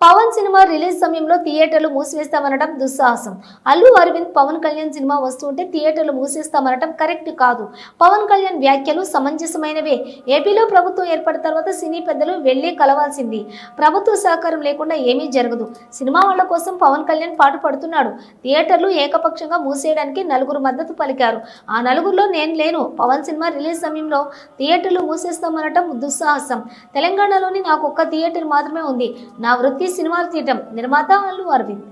Pawan cinema release సమయంలో థియేటర్లు మూసివేస్తామనడం దుస్సాహసం. అల్లు అరవింద్ పవన్ కళ్యాణ్ సినిమా వస్తుంటే థియేటర్లు మూసేస్తామనడం కరెక్ట్ కాదు. పవన్ కళ్యాణ్ వ్యాఖ్యలు సమంజసమైనవే. ఏపీలో ప్రభుత్వం ఏర్పడిన తర్వాత సినీ పెద్దలు వెళ్ళి కలవాల్సింది. ప్రభుత్వ సహకారం లేకుండా ఏమీ జరగదు. సినిమా వాళ్ళ కోసం పవన్ కళ్యాణ్ పాటు పడుతున్నాడు. థియేటర్లు ఏకపక్షంగా మూసేయడానికి నలుగురు మద్దతు పలికారు. ఆ నలుగురిలో నేను లేను. పవన్ సినిమా రిలీజ్ సమయంలో థియేటర్లు మూసేస్తామనటం దుస్సాహసం. తెలంగాణలోని నాకు ఒక్క థియేటర్ మాత్రమే ఉంది. నా వృత్తి సినిమాలు తీయటం. నిర్మాత వాళ్ళు అరవింద్.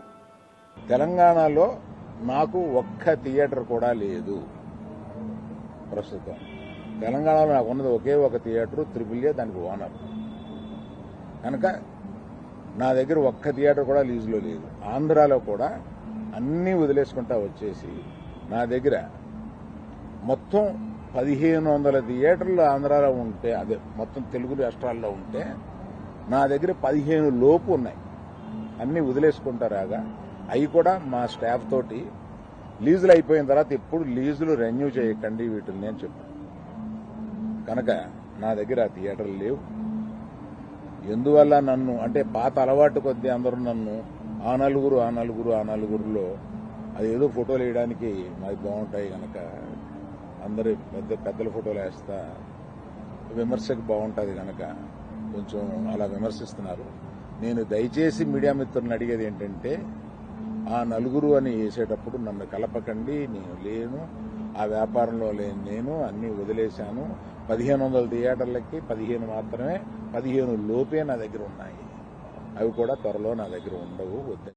తెలంగాణలో నాకు ఒక్క థియేటర్ కూడా లేదు. ప్రస్తుతం. తెలంగాణలో నాకు ఉన్నది ఒకే ఒక థియేటర్ త్రిపుల్ ఏ దానికి ఓనర్. కనుక నా దగ్గర ఒక్క థియేటర్ కూడా లీజులో లేదు. ఆంధ్రాలో కూడా అన్నీ వదిలేసుకుంటా వచ్చేసి నా దగ్గర మొత్తం పదిహేను వందల థియేటర్లు ఆంధ్రాలో ఉంటే అదే మొత్తం తెలుగు రాష్ట్రాల్లో ఉంటే నా దగ్గర పదిహేను లోపు ఉన్నాయి. అన్నీ వదిలేసుకుంటారాగా అవి కూడా మా స్టాఫ్ తోటి లీజులు అయిపోయిన తర్వాత ఎప్పుడు లీజులు రెన్యూ చేయకండి వీటిని అని చెప్పాను కనుక నా దగ్గర ఆ థియేటర్లు లేవు. ఎందువల్ల నన్ను అంటే పాత అలవాటు కొద్దీ అందరూ నన్ను ఆ నలుగురు ఆ నలుగురు ఆ నలుగురులో అది ఏదో ఫోటోలు వేయడానికి మాకు బాగుంటాయి కనుక అందరి పెద్ద పెద్దల ఫోటోలు వేస్తా విమర్శకు బాగుంటుంది కనుక కొంచెం అలా విమర్శిస్తున్నారు. నేను దయచేసి మీడియా మిత్రులను అడిగేది ఏంటంటే ఆ నలుగురు అని వేసేటప్పుడు నన్ను కలపకండి నేను లేను ఆ వ్యాపారంలో లేని నేను అన్ని వదిలేశాను. పదిహేను వందల థియేటర్లకి పదిహేను మాత్రమే పదిహేను లోపే నా దగ్గర ఉన్నాయి. అవి కూడా త్వరలో నా దగ్గర ఉండవు వద్దు